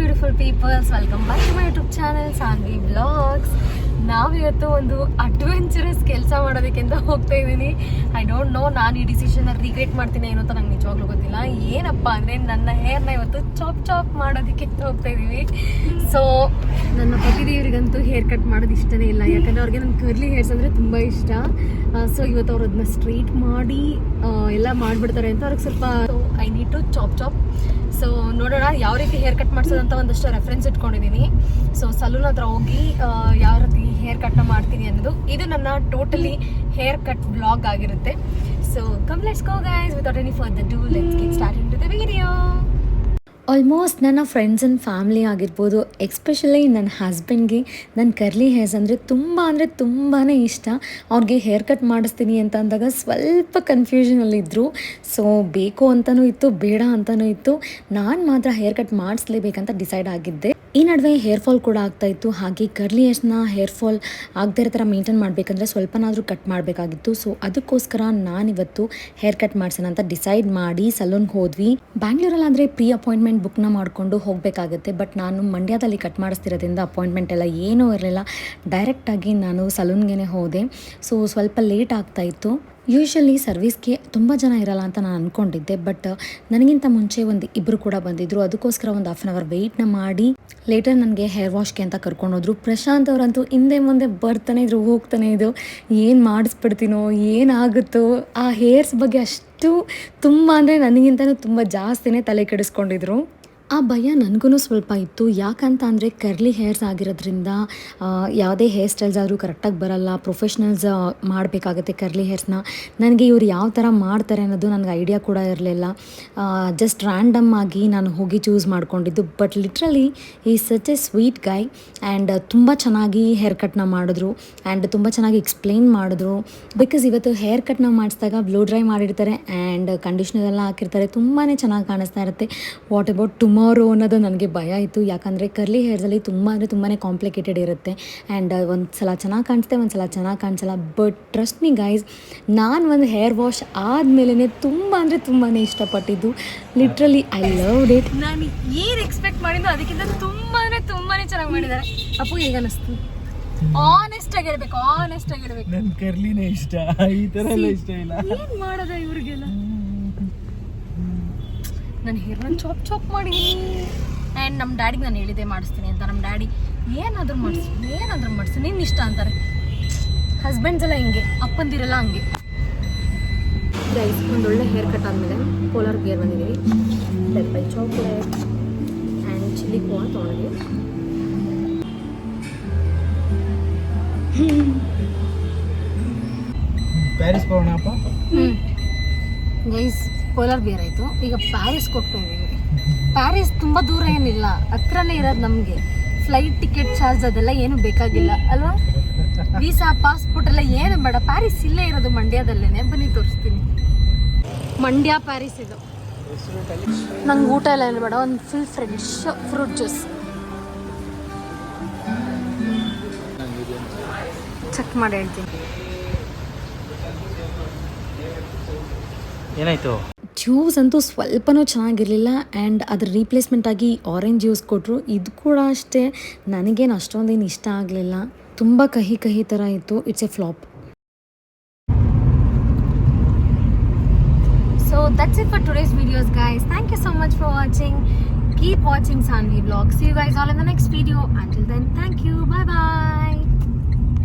Beautiful peoples welcome back to my YouTube channel Sanvi blogs ನಾವಿವತ್ತು ಒಂದು adventurous ಕೆಲಸ ಮಾಡೋದಕ್ಕೆ ಅಂತ ಹೋಗ್ತಾ ಇದ್ದೀನಿ. ಐ ಡೋಂಟ್ ನೋ ನಾನು ಈ ಡಿಸಿಷನ್ ರಿಗ್ರೆಟ್ ಮಾಡ್ತೀನಿ ಏನೋ ಅಂತ ನಂಗೆ ನಿಜವಾಗ್ಲೂ ಗೊತ್ತಿಲ್ಲ. ಏನಪ್ಪ ಅಂದರೆ ನನ್ನ ಹೇರ್ನ ಇವತ್ತು ಚಾಪ್ ಚಾಪ್ ಮಾಡೋದಕ್ಕೆ ಅಂತ ಹೋಗ್ತಾ ಇದ್ದೀವಿ. ಸೊ ನನ್ನ ಪತಿದೇವರಿಗಂತೂ ಹೇರ್ ಕಟ್ ಮಾಡೋದು ಇಷ್ಟನೇ ಇಲ್ಲ. ಯಾಕಂದರೆ ಅವ್ರಿಗೆ ನನ್ನ ಕರ್ಲಿ ಹೇರ್ಸ್ ಅಂದರೆ ತುಂಬ ಇಷ್ಟ. ಸೊ ಇವತ್ತು ಅವ್ರು ಅದನ್ನ ಸ್ಟ್ರೈಟ್ ಮಾಡಿ ಎಲ್ಲ ಮಾಡಿಬಿಡ್ತಾರೆ ಅಂತ ಅವ್ರಿಗೆ ಸ್ವಲ್ಪ I need to chop chop so ನೋಡೋಣ ಯಾವ ರೀತಿ ಹೇರ್ ಕಟ್ ಮಾಡ್ಸೋದಂತ ಒಂದಷ್ಟು ರೆಫರೆನ್ಸ್ ಇಟ್ಕೊಂಡಿದ್ದೀನಿ ಸೊ ಸಲೂನ್ ಹತ್ರ ಹೋಗಿ ಯಾವ ರೀತಿ ಹೇರ್ ಕಟ್ನ ಮಾಡ್ತೀನಿ ಅನ್ನೋದು. ಇದು ನನ್ನ ಟೋಟಲಿ ಹೇರ್ ಕಟ್ ಬ್ಲಾಗ್ ಆಗಿರುತ್ತೆ. So come let's go guys without any further do let's get start to the video almost ನನ್ನ ಫ್ರೆಂಡ್ಸ್ ಆ್ಯಂಡ್ ಫ್ಯಾಮ್ಲಿ ಆಗಿರ್ಬೋದು ಎಕ್ಸ್ಪೆಷಲಿ ನನ್ನ ಹಸ್ಬೆಂಡ್ಗೆ ನನ್ನ ಕರ್ಲಿ ಹೇರ್ಸ್ ಅಂದರೆ ತುಂಬ ಅಂದರೆ ತುಂಬಾ ಇಷ್ಟ. ಅವ್ರಿಗೆ ಹೇರ್ ಕಟ್ ಮಾಡಿಸ್ತೀನಿ ಅಂತ ಅಂದಾಗ ಸ್ವಲ್ಪ ಕನ್ಫ್ಯೂಷನಲ್ಲಿದ್ದರು ಸೊ ಬೇಕು ಅಂತಲೂ ಇತ್ತು, ಬೇಡ ಅಂತಲೂ ಇತ್ತು. ನಾನು ಮಾತ್ರ ಹೇರ್ ಕಟ್ ಮಾಡಿಸ್ಲೇಬೇಕಂತ ಡಿಸೈಡ್ ಆಗಿದ್ದೆ. ಈ ನಡುವೆ ಹೇರ್ ಫಾಲ್ ಕೂಡ ಆಗ್ತಾ ಇತ್ತು. ಹಾಗೆ ಕರ್ಲಿ ಹೇರ್ಸ್ನ ಹೇರ್ ಫಾಲ್ ಆಗದೇ ಇರೋ ಥರ ಮೇಂಟೈನ್ ಮಾಡಬೇಕಂದ್ರೆ ಸ್ವಲ್ಪನಾದರೂ ಕಟ್ ಮಾಡಬೇಕಾಗಿತ್ತು. ಸೊ ಅದಕ್ಕೋಸ್ಕರ ನಾನಿವತ್ತು ಹೇರ್ ಕಟ್ ಮಾಡ್ಸೋಣ ಅಂತ ಡಿಸೈಡ್ ಮಾಡಿ ಸಲೂನ್ಗೆ ಹೋದ್ವಿ. ಬ್ಯಾಂಗ್ಳೂರಲ್ಲಾದರೆ ಪ್ರೀ ಅಪಾಯಿಂಟ್ಮೆಂಟ್ ಬುಕ್ನ ಮಾಡಿಕೊಂಡು ಹೋಗಬೇಕಾಗುತ್ತೆ. ಬಟ್ ನಾನು ಮಂಡ್ಯದಲ್ಲಿ ಕಟ್ ಮಾಡಿಸ್ತಿರೋದ್ರಿಂದ ಅಪಾಯಿಂಟ್ಮೆಂಟ್ ಎಲ್ಲ ಏನೂ ಇರಲಿಲ್ಲ. ಡೈರೆಕ್ಟಾಗಿ ನಾನು ಸಲೂನ್ಗೆ ಹೋದೆ. ಸೊ ಸ್ವಲ್ಪ ಲೇಟ್ ಆಗ್ತಾ ಇತ್ತು. ಯೂಶ್ವಲಿ ಸರ್ವಿಸ್ಗೆ ತುಂಬ ಜನ ಇರಲ್ಲ ಅಂತ ನಾನು ಅಂದ್ಕೊಂಡಿದ್ದೆ ಬಟ್ ನನಗಿಂತ ಮುಂಚೆ ಒಂದು ಇಬ್ಬರು ಕೂಡ ಬಂದಿದ್ದರು ಅದಕ್ಕೋಸ್ಕರ ಒಂದು ಹಾಫ್ ಆನ್ ಅವರ್ ವೆಯ್ಟ್ನ ಮಾಡಿ ಲೇಟರ್ ನನಗೆ ಹೇರ್ ವಾಶ್ಗೆ ಅಂತ ಕರ್ಕೊಂಡೋದ್ರು ಪ್ರಶಾಂತ್ ಅವರಂತೂ ಹಿಂದೆ ಮುಂದೆ ಬರ್ತಾನೆ ಇದ್ರು, ಹೋಗ್ತಾನೆ ಇದು ಏನು ಮಾಡಿಸ್ಬಿಡ್ತೀನೋ ಏನಾಗುತ್ತೋ ಆ ಹೇರ್ಸ್ ಬಗ್ಗೆ ಅಷ್ಟು ತುಂಬ ಅಂದರೆ ನನಗಿಂತನೂ ತುಂಬ ಜಾಸ್ತಿನೇ ತಲೆ ಕೆಡಿಸ್ಕೊಂಡಿದ್ರು. ಆ ಭಯ ನನಗೂ ಸ್ವಲ್ಪ ಇತ್ತು. ಯಾಕಂತ ಅಂದರೆ ಕರ್ಲಿ ಹೇರ್ಸ್ ಆಗಿರೋದ್ರಿಂದ ಯಾವುದೇ ಹೇರ್ ಸ್ಟೈಲ್ಸ್ ಆದರೂ ಕರೆಕ್ಟಾಗಿ ಬರಲ್ಲ. ಪ್ರೊಫೆಷ್ನಲ್ಸ್ ಮಾಡಬೇಕಾಗುತ್ತೆ ಕರ್ಲಿ ಹೇರ್ಸ್ನ. ನನಗೆ ಇವ್ರು ಯಾವ ಥರ ಮಾಡ್ತಾರೆ ಅನ್ನೋದು ನನಗೆ ಐಡಿಯಾ ಕೂಡ ಇರಲಿಲ್ಲ. ಜಸ್ಟ್ ರ್ಯಾಂಡಮ್ ಆಗಿ ನಾನು ಹೋಗಿ ಚೂಸ್ ಮಾಡ್ಕೊಂಡಿದ್ದು. ಬಟ್ ಲಿಟ್ರಲಿ ಈ such a sweet guy and ತುಂಬ ಚೆನ್ನಾಗಿ ಹೇರ್ ಕಟ್ನ ಮಾಡಿದ್ರು. ಆ್ಯಂಡ್ ತುಂಬ ಚೆನ್ನಾಗಿ ಎಕ್ಸ್ಪ್ಲೈನ್ ಮಾಡಿದ್ರು. ಬಿಕಾಸ್ ಇವತ್ತು ಹೇರ್ ಕಟ್ನ ಮಾಡಿಸಿದಾಗ ಬ್ಲೂ ಡ್ರೈ ಮಾಡಿರ್ತಾರೆ ಆ್ಯಂಡ್ ಕಂಡೀಷ್ನರ್ ಎಲ್ಲ ಹಾಕಿರ್ತಾರೆ. ತುಂಬಾ ಚೆನ್ನಾಗಿ ಕಾಣಿಸ್ತಾ ಇರುತ್ತೆ. ವಾಟ್ ಅಬೌಟ್ ಟುಮಾರೋ ಅನ್ನೋದು ನನಗೆ ಭಯ ಇತ್ತು ಯಾಕಂದರೆ ಕರ್ಲಿ ಹೇರ್ಸಲ್ಲಿ ತುಂಬ ಅಂದರೆ ತುಂಬಾ ಕಾಂಪ್ಲಿಕೇಟೆಡ್ ಇರುತ್ತೆ. ಆ್ಯಂಡ್ ಒಂದು ಸಲ ಚೆನ್ನಾಗಿ ಕಾಣಿಸುತ್ತೆ ಒಂದು ಸಲ ಚೆನ್ನಾಗಿ ಕಾಣಿಸಲ್ಲ. ಬಟ್ ಟ್ರಸ್ಟ್ ಮಿ ಗೈಸ್ ನಾನು ಒಂದು ಹೇರ್ ವಾಶ್ ಆದಮೇಲೆ ತುಂಬ ಅಂದರೆ ತುಂಬಾ ಇಷ್ಟಪಟ್ಟಿದ್ದು. ಲಿಟ್ರಲಿ ಐ ಲವ್ ಇಟ್ ನಾನು ಏನು ಎಕ್ಸ್ಪೆಕ್ಟ್ ಮಾಡಿದ್ದು ಅದಕ್ಕಿಂತ ತುಂಬ ಅಂದರೆ ತುಂಬಾ ಚೆನ್ನಾಗಿ ಮಾಡಿದ್ದಾರೆ. ಅಪ್ಪು ಹೇಗೆ ಅನಿಸ್ತು ಆನೆಸ್ಟ್ ಆಗಿ ಹೇಳ್ಬೇಕು ಆನೆಸ್ಟ್ ಆಗಿ ಹೇಳ್ಬೇಕು. ನನ್ ಕರ್ಲಿನೇ ಇಷ್ಟ. ಈ ಥರ ಎಲ್ಲ ಇಷ್ಟ ಇಲ್ಲ. ಏನು ಮಾಡೋದ ಇವ್ರಿಗೆಲ್ಲ? ನಾನು ಹೇರ್ನ ಚಾಪ್ ಚಾಪ್ ಮಾಡಿ ಆ್ಯಂಡ್ ನಮ್ಮ ಡ್ಯಾಡಿಗೆ ನಾನು ಹೇಳಿದೆ ಮಾಡಿಸ್ತೀನಿ ಅಂತ. ನಮ್ಮ ಡ್ಯಾಡಿ ಏನಾದರೂ ಮಾಡಿಸು ಏನಾದರೂ ಮಾಡಿಸು ನಿನ್ನ ಇಷ್ಟ ಅಂತಾರೆ. ಹಸ್ಬೆಂಡ್ಸ್ ಎಲ್ಲ ಹಿಂಗೆ ಅಪ್ಪಂದಿರಲ್ಲ ಹಂಗೆ. ಗೈಸ್ ಒಂದು ಒಳ್ಳೆ ಹೇರ್ ಕಟ್ ಆದಮೇಲೆ ಕೋಲಾರ್ ಗೇರ್ ಬಂದಿದ್ದೀವಿ ಪೆಪ್ಪಲ್ ಚಾಕ್ಲೇಟ್ ಆ್ಯಂಡ್ ಚಿಲ್ಲಿ ಕೋನ್ ತೊಗೊಂಡಿದ್ದೀವಿ ಪ್ಯಾರಿಸ್ ಹೋಗೋಣ ಅಪ್ಪ ಗೈಸ್, ಕೋಲಾರ್ ಬೇರ್ ಆಯಿತು. ಈಗ ಪ್ಯಾರಿಸ್ಗೆ ಹೋಗ್ತಾ ಇದ್ದೀವಿ ಪ್ಯಾರಿಸ್ ತುಂಬ ದೂರ ಏನಿಲ್ಲ. ಹತ್ರನೇ ಇರೋದು ನಮಗೆ. ಫ್ಲೈಟ್ ಟಿಕೆಟ್ ಚಾರ್ಜ್ ಅದೆಲ್ಲ ಏನು ಬೇಕಾಗಿಲ್ಲ, ಅಲ್ವಾ? ವೀಸಾ ಪಾಸ್ಪೋರ್ಟ್ ಎಲ್ಲ ಏನು ಬೇಡ. ಪ್ಯಾರಿಸ್ ಇಲ್ಲೇ ಇರೋದು ಮಂಡ್ಯದಲ್ಲೇನೆ. ಬನ್ನಿ, ತೋರಿಸ್ತೀನಿ. ಮಂಡ್ಯ ಪ್ಯಾರಿಸ್ ಇದು. ನಂಗೆ ಊಟ ಎಲ್ಲ ಏನು ಬೇಡ. ಒಂದು full fresh fruit juice check ಮಾಡಿ ಹೇಳ್ತೀನಿ. ಏನಾಯ್ತು ಜ್ಯೂಸ್ ಅಂತೂ ಸ್ವಲ್ಪನೂ ಚೆನ್ನಾಗಿರಲಿಲ್ಲ ಆ್ಯಂಡ್ ಅದ್ರ ರೀಪ್ಲೇಸ್ಮೆಂಟ್ ಆಗಿ ಆರೆಂಜ್ ಜ್ಯೂಸ್ ಕೊಟ್ಟರು ಇದು ಕೂಡ ಅಷ್ಟೇ ನನಗೇನು ಅಷ್ಟೊಂದೇನು ಇಷ್ಟ ಆಗಲಿಲ್ಲ ತುಂಬ ಕಹಿ ಕಹಿ ಥರ ಇತ್ತು it's a flop So that's it for today's videos, guys. Thank you so much for watching. Keep watching Sanvi blog see you guys all in the next video. Until then, thank you. Bye bye.